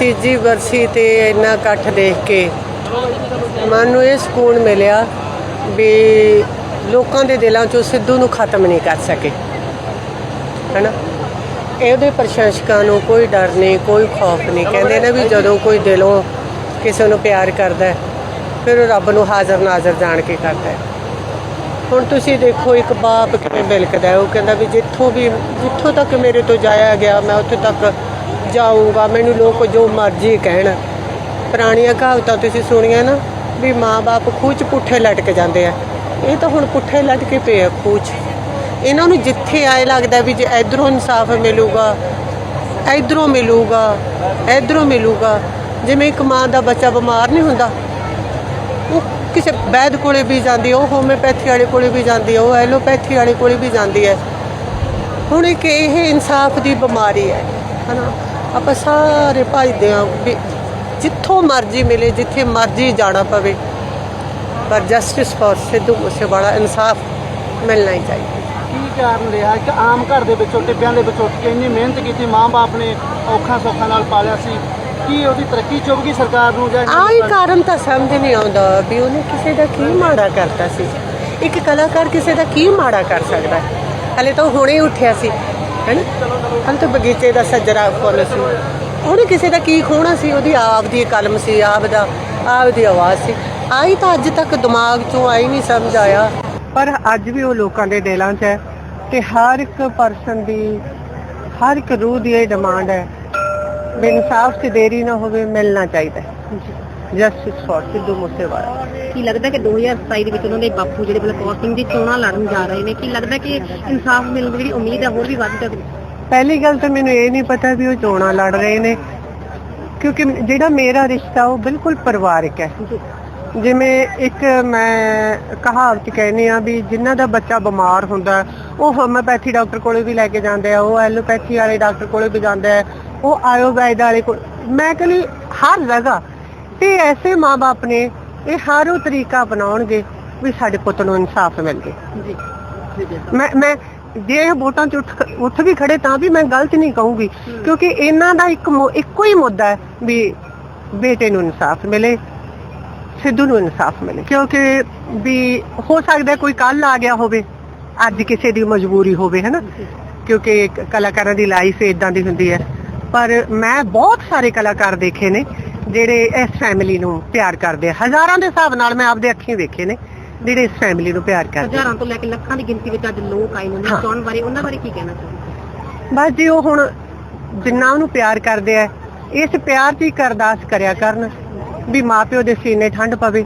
ਤੀਜੀ ਵਰਸੀ ਤੇ ਇੰਨਾ ਇਕੱਠ ਦੇਖ ਕੇ ਮਨ ਨੂੰ ਇਹ ਸਕੂਨ ਮਿਲਿਆ ਵੀ ਲੋਕਾਂ ਦੇ ਦਿਲਾਂ ਚੋਂ ਸਿੱਧੂ ਨੂੰ ਖਤਮ ਨਹੀਂ ਕਰ ਸਕੇ। ਹੈਨਾ? ਇਹਦੇ ਪ੍ਰਸ਼ੰਸਕਾਂ ਨੂੰ ਕੋਈ ਡਰ ਨਹੀਂ, ਕੋਈ ਖੌਫ ਨਹੀਂ। ਕਹਿੰਦੇ ਨੇ ਵੀ ਜਦੋਂ ਕੋਈ ਦਿਲੋਂ ਕਿਸੇ ਨੂੰ ਪਿਆਰ ਕਰਦਾ ਫਿਰ ਉਹ ਰੱਬ ਨੂੰ ਹਾਜ਼ਰ ਨਾਜ਼ਰ ਜਾਣ ਕੇ ਕਰਦਾ ਹੁਣ ਤੁਸੀਂ ਦੇਖੋ, ਇੱਕ ਬਾਪ ਕਿਵੇਂ ਬਿਲਕਦਾ ਉਹ ਕਹਿੰਦਾ ਵੀ ਜਿੱਥੋਂ ਵੀ, ਜਿੱਥੋਂ ਤੱਕ ਮੇਰੇ ਤੋਂ ਜਾਇਆ ਗਿਆ, ਮੈਂ ਉੱਥੇ ਤੱਕ ਜਾਊਂਗਾ, ਮੈਨੂੰ ਲੋਕ ਜੋ ਮਰਜ਼ੀ ਕਹਿਣ। ਪੁਰਾਣੀਆਂ ਕਹਾਵਤਾਂ ਤੁਸੀਂ ਸੁਣੀਆਂ ਨਾ, ਵੀ ਮਾਂ-ਬਾਪ ਖੂਹ 'ਚ ਪੁੱਠੇ ਲਟਕ ਜਾਂਦੇ ਆ। ਇਹ ਤਾਂ ਹੁਣ ਪੁੱਠੇ ਲਟਕੇ ਪਏ ਆ ਖੂਹ 'ਚ ਇਹਨਾਂ ਨੂੰ ਜਿੱਥੇ ਆਏ ਲੱਗਦਾ ਵੀ ਜੇ ਇਧਰੋਂ ਇਨਸਾਫ ਮਿਲੂਗਾ, ਇਧਰੋਂ ਮਿਲੂਗਾ ਇਧਰੋਂ ਮਿਲੂਗਾ, ਜਿਵੇਂ ਇੱਕ ਮਾਂ ਦਾ ਬੱਚਾ ਬਿਮਾਰ ਨਹੀਂ ਹੁੰਦਾ। ਉਹ ਕਿਸੇ ਵੈਦ ਕੋਲੇ ਵੀ ਜਾਂਦੀ ਉਹ ਹੋਮਿਓਪੈਥੀ ਵਾਲੇ ਕੋਲੇ ਵੀ ਜਾਂਦੀ ਹੈ ਉਹ ਐਲੋਪੈਥੀ ਵਾਲੇ ਕੋਲੇ ਵੀ ਜਾਂਦੀ ਹੈ ਹੁਣ ਇੱਕ ਇਹ ਇਨਸਾਫ ਦੀ ਬਿਮਾਰੀ ਹੈ, ਹਨਾ? ਆਪਾਂ ਸਾਰੇ ਭਜਦੇ ਵੀ ਜਿੱਥੋਂ ਮਰਜ਼ੀ ਮਿਲੇ ਜਿੱਥੇ ਮਰਜ਼ੀ ਜਾਣਾ ਪਵੇ। ਪਰ ਜਸਟਿਸ ਫॉर ਸਿੱਧੂ ਮੂਸੇਵਾਲਾ ਇਨਸਾਫ ਮਿਲਣਾ ਹੀ ਚਾਹੀਦਾ। ਕੀ ਕਾਰਨ ਰਿਹਾ? ਇੱਕ ਆਮ ਘਰ ਦੇ ਵਿੱਚੋਂ ਟਿੱਬਿਆਂ ਦੇ ਵਿੱਚੋਂ ਉੱਠ ਕੇ ਇੰਨੀ ਮਿਹਨਤ ਕੀਤੀ ਮਾਂ-ਬਾਪ ਨੇ ਔਖਾਂ ਸੌਖਾਂ ਨਾਲ ਪਾਲਿਆ ਸੀ। ਕੀ ਉਹਦੀ ਤਰੱਕੀ ਚੁੱਭ ਗਈ ਸਰਕਾਰ ਨੂੰ ਜਾਂ ਆਹੀ ਕਾਰਨ ਤਾਂ ਸਮਝ ਨਹੀਂ ਆਉਂਦਾ ਵੀ ਉਹਨੇ ਕਿਸੇ ਦਾ ਕੀ ਮਾੜਾ ਕਰਤਾ ਸੀ। ਇੱਕ ਕਲਾਕਾਰ ਕਿਸੇ ਦਾ ਕੀ ਮਾੜਾ ਕਰ ਸਕਦਾ? ਹੈ ਹਲੇ ਤਾਂ ਹੁਣੇ ਉੱਠਿਆ ਸੀ। ਹੈਨਾ? ਹਲੇ ਤਾਂ ਬਗੀਚੇ ਦਾ ਸੱਜਰਾ ਫੁੱਲ ਸੀ। ਉਹਨੇ ਕਿਸੇ ਦਾ ਕੀ ਖੋਣਾ ਸੀ? ਉਹਦੀ ਆਪ ਦੀ ਕਲਮ ਸੀ, ਆਪ ਦਾ, ਆਪ ਦੀ ਆਵਾਜ਼ ਸੀ। ਆਈ ਤਾਂ ਅੱਜ ਤੱਕ ਦਿਮਾਗ ਚੋਂ ਆਈ ਨਹੀਂ ਸਮਝ ਆਇਆ। ਪਰ ਅੱਜ ਵੀ ਉਹ ਲੋਕਾਂ ਦੇ ਦਿਲਾਂ 'ਚ ਹੈ ਤੇ ਹਰ ਇੱਕ ਪਰਸਨ ਦੀ, ਹਰ ਇੱਕ ਰੂਹ ਦੀ ਇਹ ਡਿਮਾਂਡ ਹੈ। ਵੀ ਇਨਸਾਫ 'ਚ ਦੇਰੀ ਨਾ ਹੋਵੇ, ਮਿਲਣਾ ਚਾਹੀਦਾ ਜਸਟਿਸ ਫॉर ਸਿੱਧੂ ਮੂਸੇਵਾਲਾ ਕੀ ਲੱਗਦਾ ਕਿ 2027 ਦੇ ਵਿੱਚ ਉਹਨਾਂ ਦੇ ਬਾਪੂ ਜਿਹੜੇ ਬਲਕੌਰ ਸਿੰਘ ਜੀ ਚੋਣਾਂ ਲੜਨ ਜਾ ਰਹੇ ਨੇ ਕੀ ਲੱਗਦਾ ਕਿ ਇਨਸਾਫ ਮਿਲਣ ਦੀ ਜਿਹੜੀ ਉਮੀਦ ਹੈ ਹੋਰ ਵੀ ਵੱਧ ਸਕਦੀ ਪਹਿਲੀ ਗੱਲ ਤਾਂ ਮੈਨੂੰ ਇਹ ਨਹੀਂ ਪਤਾ ਵੀ ਉਹ ਚੋਣਾਂ ਲੜ ਰਹੇ ਨੇ ਕਿਉਂਕਿ ਜਿਹੜਾ ਮੇਰਾ ਰਿਸ਼ਤਾ ਉਹ ਬਿਲਕੁਲ ਪਰਿਵਾਰਕ ਹੈ। ਜਿਵੇਂ ਇੱਕ ਮੈਂ ਕਹਾਵਤ ਕਹਿੰਦੀ ਆ ਵੀ ਜਿਨ੍ਹਾਂ ਦਾ ਬੱਚਾ ਬਿਮਾਰ ਹੁੰਦਾ ਉਹ ਹੋਮਿਓਪੈਥੀ ਡਾਕਟਰ ਕੋਲੇ ਵੀ ਲੈ ਕੇ ਜਾਂਦੇ ਆ ਉਹ ਐਲੋਪੈਥੀ ਵਾਲੇ ਡਾਕਟਰ ਕੋਲੇ ਵੀ ਜਾਂਦੇ ਆ ਉਹ ਆਯੁਰਵੈਦ ਵਾਲੇ ਕੋਲ ਮੈਂ ਕਹਿੰਦੀ ਹਰ ਜਗ੍ਹਾ ਤੇ ਐਸੇ ਮਾਪੇ ਨੇ ਇਹ ਹਰ ਉਹ ਤਰੀਕਾ ਅਪਣਾਉਣਗੇ ਵੀ ਸਾਡੇ ਪੁੱਤ ਨੂੰ ਇਨਸਾਫ ਮਿਲ ਜੇ। ਜੀ ਮੈਂ ਮੈਂ ਜੇ ਇਹ ਵੋਟਾਂ 'ਚ ਉੱਠ ਉੱਠ ਵੀ ਖੜੇ ਤਾਂ ਵੀ ਮੈਂ ਗਲਤ ਨਹੀਂ ਕਹੂੰਗੀ। ਕਿਉਂਕਿ ਇਹਨਾਂ ਦਾ ਇੱਕ ਇੱਕੋ ਹੀ ਮੁੱਦਾ ਹੈ ਵੀ ਬੇਟੇ ਨੂੰ ਇਨਸਾਫ ਮਿਲੇ ਸਿੱਧੂ ਨੂੰ ਇਨਸਾਫ ਮਿਲੇ। ਕਿਉਂਕਿ ਵੀ ਹੋ ਸਕਦਾ ਕੋਈ ਕੱਲ ਆ ਗਿਆ ਹੋਵੇ ਅੱਜ ਕਿਸੇ ਦੀ ਮਜਬੂਰੀ ਹੋਵੇ ਹੈਨਾ ਕਿਉਂਕਿ ਕਲਾਕਾਰਾਂ ਦੀ ਲਾਈਫ ਇਦਾਂ ਦੀ ਹੁੰਦੀ ਹੈ। ਪਰ ਮੈਂ ਬਹੁਤ ਸਾਰੇ ਕਲਾਕਾਰ ਦੇਖੇ ਨੇ ਜਿਹੜੇ ਇਸ ਫੈਮਿਲੀ ਨੂੰ ਪਿਆਰ ਕਰਦੇ ਹਜ਼ਾਰਾਂ ਦੇ ਹਿਸਾਬ ਨਾਲ ਮੈਂ ਆਪਦੇ ਅੱਖੀਂ ਵੇਖੇ ਨੇ ਜਿਹੜੇ ਇਸ ਫੈਮਿਲੀ ਨੂੰ ਪਿਆਰ ਕਰਦੇ ਹਜ਼ਾਰਾਂ ਤੋਂ ਲੈ ਕੇ ਲੱਖਾਂ ਦੀ ਗਿਣਤੀ ਵਿੱਚ ਅੱਜ ਲੋਕ ਆਏ ਨੇ। ਚੋਣ ਬਾਰੇ ਉਹਨਾਂ ਬਾਰੇ ਕੀ ਕਹਿਣਾ ਚਾਹੁੰਦੇ ਬਸ ਜੀ ਉਹ ਹੁਣ ਜਿੰਨਾ ਉਹਨੂੰ ਪਿਆਰ ਕਰਦੇ ਆ ਇਸ ਪਿਆਰ ਇੱਕ ਅਰਦਾਸ ਕਰਿਆ ਕਰਨ ਵੀ ਮਾਪਿਓ ਦੇ ਸੀਨੇ ਠੰਡ ਪਵੇ।